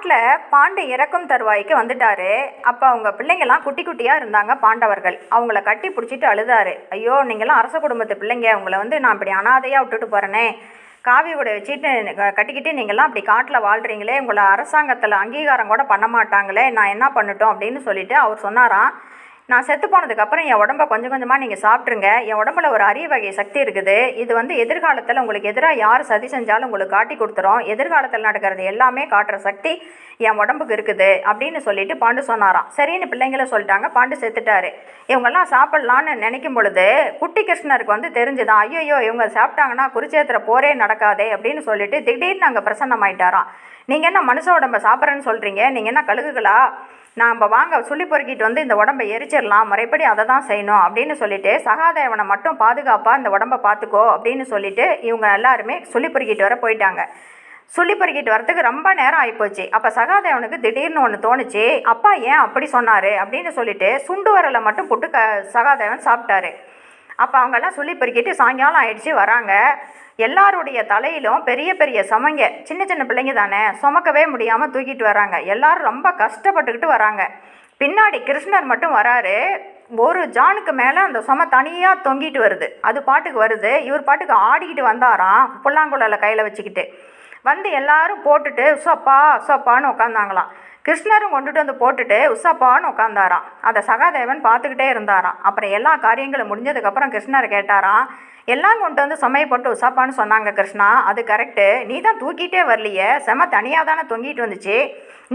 வீட்டில் பாண்டு இறக்கும் தருவாய்க்கு வந்துட்டாரு. அப்போ அவங்க பிள்ளைங்கள்லாம் குட்டி குட்டியாக இருந்தாங்க பாண்டவர்கள். அவங்கள கட்டி பிடிச்சிட்டு அழுதாரு. ஐயோ நீங்களாம் அரச குடும்பத்து பிள்ளைங்க. உங்களை வந்து நான் இப்படி அனாதையாக விட்டுட்டு போகிறேனே காவி உடை வச்சுட்டு க- கட்டிக்கிட்டு நீங்களாம் அப்படி காட்டில் வாழ்கிறீங்களே உங்களை அரசாங்கத்தில் அங்கீகாரம் கூட பண்ண மாட்டாங்களே. நான் என்ன பண்ணட்டும் அப்படின்னு சொல்லிட்டு அவர் சொன்னாராம். நான் செத்து போனதுக்கப்புறம் என் உடம்ப கொஞ்சம் கொஞ்சமாக நீங்கள் சாப்பிட்ருங்க என் உடம்புல ஒரு அரிய வகை சக்தி இருக்குது. இது வந்து எதிர்காலத்தில் உங்களுக்கு எதிராக யார் சதி செஞ்சாலும் உங்களுக்கு காட்டி கொடுத்துரும். எதிர்காலத்தில் நடக்கிறது எல்லாமே காட்டுற சக்தி என் உடம்புக்கு இருக்குது அப்படின்னு சொல்லிட்டு பாண்டு சொன்னாராம். சரின்னு பிள்ளைங்கள சொல்லிட்டாங்க. பாண்டு செத்துட்டாரு. இவங்கெல்லாம் சாப்பிட்லான்னு நினைக்கும் பொழுது குட்டி கிருஷ்ணருக்கு வந்து தெரிஞ்சுதான் ஐயோ இவங்க சாப்பிட்டாங்கன்னா குருச்சேத்திர போரே நடக்காதே அப்படின்னு சொல்லிட்டு திடீர்னு அங்கே பிரசன்னமாயிட்டாராம். நீங்கள் என்ன மனுஷ உடம்ப சாப்பிட்றேன்னு சொல்கிறீங்க நீங்கள் என்ன கழுகுகளா? நாம் வாங்க சுள்ளி பொறுக்கிட்டு வந்து இந்த உடம்பை எரிச்சிடலாம் முறைப்படி அதை தான் செய்யணும் அப்படின்னு சொல்லிட்டு சகாதேவனை மட்டும் பாதுகாப்பாக இந்த உடம்பை பார்த்துக்கோ அப்படின்னு சொல்லிட்டு இவங்க எல்லாருமே சொல்லி பொறுக்கிட்டு வர போயிட்டாங்க. சொல்லி பொறுக்கிட்டு வரதுக்கு ரொம்ப நேரம் ஆகிப்போச்சு அப்போ சகாதேவனுக்கு திடீர்னு ஒன்று தோணுச்சு அப்பா ஏன் அப்படி சொன்னார் அப்படின்னு சொல்லிட்டு சுண்டு வரலை மட்டும் போட்டு க சகாதேவன் சாப்பிட்டாரு. அப்போ அவங்கெல்லாம் சொல்லி பெருக்கிட்டு சாயங்காலம் ஆயிடுச்சு வராங்க. எல்லாருடைய தலையிலும் பெரிய பெரிய சுமைங்க சின்ன சின்ன பிள்ளைங்க தானே சுமக்கவே முடியாமல் தூக்கிட்டு வராங்க. எல்லாரும் ரொம்ப கஷ்டப்பட்டுக்கிட்டு வராங்க. பின்னாடி கிருஷ்ணர் மட்டும் வராரு. ஒரு ஜானுக்கு மேலே அந்த சும தனியாக தொங்கிட்டு வருது. அது பாட்டுக்கு வருது. இவர் பாட்டுக்கு ஆடிக்கிட்டு வந்தாராம் புல்லாங்குழல கையில் வச்சுக்கிட்டு. வந்து எல்லாரும் போட்டுட்டு சொப்பா சொப்பான்னு உட்காந்தாங்களாம் கிருஷ்ணரும் கொண்டுட்டு வந்து போட்டுட்டு உசப்பான்னு உட்காந்தாராம் அதை சகாதேவன் பார்த்துக்கிட்டே இருந்தாராம். அப்புறம் எல்லா காரியங்களும் முடிஞ்சதுக்கப்புறம் கிருஷ்ணரை கேட்டாராம் எல்லாம் கொண்டு வந்து சுமையை போட்டு உசாப்பான்னு சொன்னாங்க கிருஷ்ணா. அது கரெக்டு நீ தான் தூக்கிட்டே வரலையே. செம தனியாக தானே தொங்கிட்டு வந்துச்சு.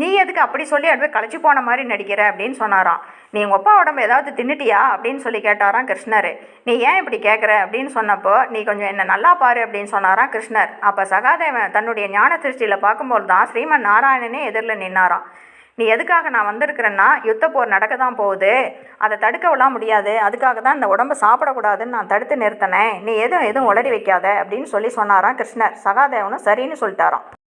நீ எதுக்கு அப்படி சொல்லி அப்படியே களைச்சி போன மாதிரி நடிக்கிற? அப்படின்னு சொன்னாராம். நீ உங்கள் அப்பா உடம்பு ஏதாவது தின்னுட்டியா? அப்படின்னு சொல்லி கேட்டாராம் கிருஷ்ணர். நீ ஏன் இப்படி கேட்குற அப்படின்னு சொன்னப்போ நீ கொஞ்சம் என்ன நல்லா பாரு அப்படின்னு சொன்னாராம் கிருஷ்ணர். அப்போ சகாதேவன் தன்னுடைய ஞான திருஷ்டியில் பார்க்கும்போது தான் ஸ்ரீமன் நாராயணனே எதிரில் நின்னாராம். நீ எதுக்காக நான் வந்திருக்கிறேன்னா யுத்த போர் நடக்க தான் போகுது. அதை தடுக்கவெல்லாம் முடியாது. அதுக்காக தான் இந்த உடம்பை சாப்பிடக்கூடாதுன்னு நான் தடுத்து நிறுத்தினேன். நீ எதுவும் எதுவும் உளறி வைக்காத அப்படின்னு சொல்லி சொன்னாராம் கிருஷ்ணர். சகாதேவனும் சரின்னு சொல்லிட்டாராம்.